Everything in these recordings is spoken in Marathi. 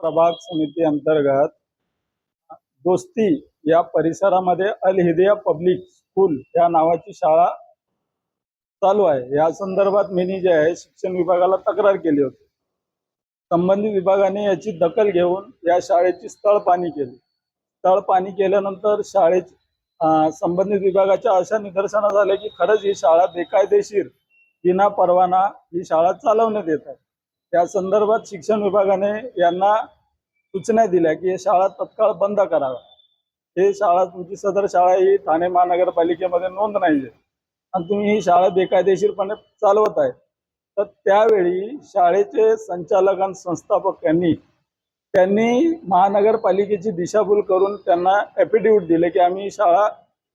प्रभाग समिती अंतर्गत दोस्ती या परिसरामध्ये अल हिदया पब्लिक स्कूल या नावाची शाळा चालू आहे. या संदर्भात मी जे आहे शिक्षण विभागाला तक्रार केली होती. संबंधित विभागाने याची दखल घेऊन या शाळेची स्थळ पाणी केली. स्थळ पाणी केल्यानंतर शाळेची संबंधित विभागाच्या अशा निदर्शना झाल्या की खरंच ही शाळा बेकायदेशीर विना परवाना ही शाळा चालवण्यात येत आहे. त्या संदर्भात शिक्षण विभागाने यांना सूचना दिल्या की ही शाळा तत्काळ बंद कराव्या. हे शाळा तुमची सदर शाळा ही ठाणे महानगरपालिकेमध्ये नोंद नाही आहे आणि तुम्ही ही शाळा बेकायदेशीरपणे चालवत आहे तर त्यावेळी शाळेचे संचालक आणि संस्थापक यांनी त्यांनी महानगरपालिकेची दिशाभूल करून त्यांना ॲफिडेव्हिट दिले की आम्ही शाळा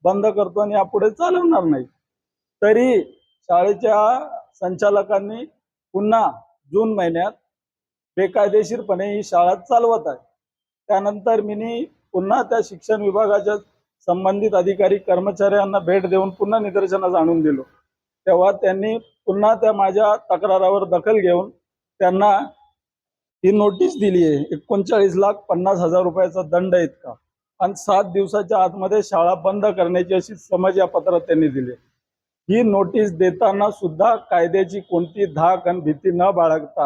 बंद करतो आणि यापुढे चालवणार नाही. तरी शाळेच्या संचालकांनी पुन्हा जून महिन्यात बेकायदेशीरपणे ही शाळा चालवत आहे. त्यानंतर मी पुन्हा त्या शिक्षण विभागाच्या संबंधित अधिकारी कर्मचाऱ्यांना भेट देऊन पुन्हा निदर्शनास आणून दिलो. तेव्हा त्यांनी पुन्हा त्या माझ्या तक्रारावर दखल घेऊन त्यांना ही नोटीस दिली आहे. एकोणचाळीस लाख पन्नास हजार रुपयाचा दंड इतका. आणि सात दिवसाच्या आतमध्ये शाळा बंद करण्याची अशी समज या पत्रात त्यांनी दिली आहे. ही नोटीस देताना सुद्धा कायद्याची कोणती धाक आणि भीती न बाळगता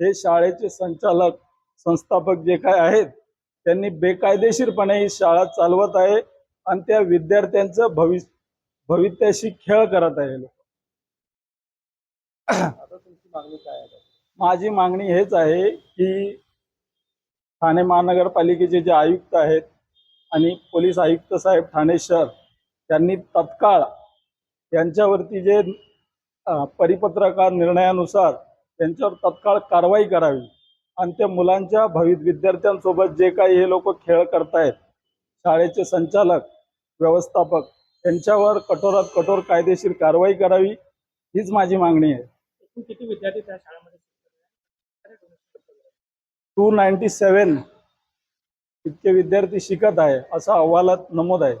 हे शाळेचे संचालक संस्थापक जे काय आहेत त्यांनी बेकायदेशीरपणे ही शाळा चालवत आहे आणि त्या विद्यार्थ्यांचं भविष्य भवित्याशी खेळ करत आहे लोक. आता तुमची मागणी काय आहे? माझी मागणी हेच आहे की ठाणे महानगरपालिकेचे जे आयुक्त आहेत आणि पोलीस आयुक्त साहेब ठाणे शहर त्यांनी तत्काळ यांच्यावरती जे परिपत्रकार निर्णयानुसार त्यांच्यावर तत्काळ कारवाई करावी आणि त्या मुलांच्या भवि विद्यार्थ्यांसोबत जे काही हे लोक खेळ करतायत शाळेचे संचालक व्यवस्थापक यांच्यावर कठोरात कठोर कायदेशीर कारवाई करावी हीच माझी मागणी आहे. किती विद्यार्थी त्या शाळेमध्ये टू नाईन्टी सेवन इतके विद्यार्थी शिकत आहे असं अहवालात नमूद आहे.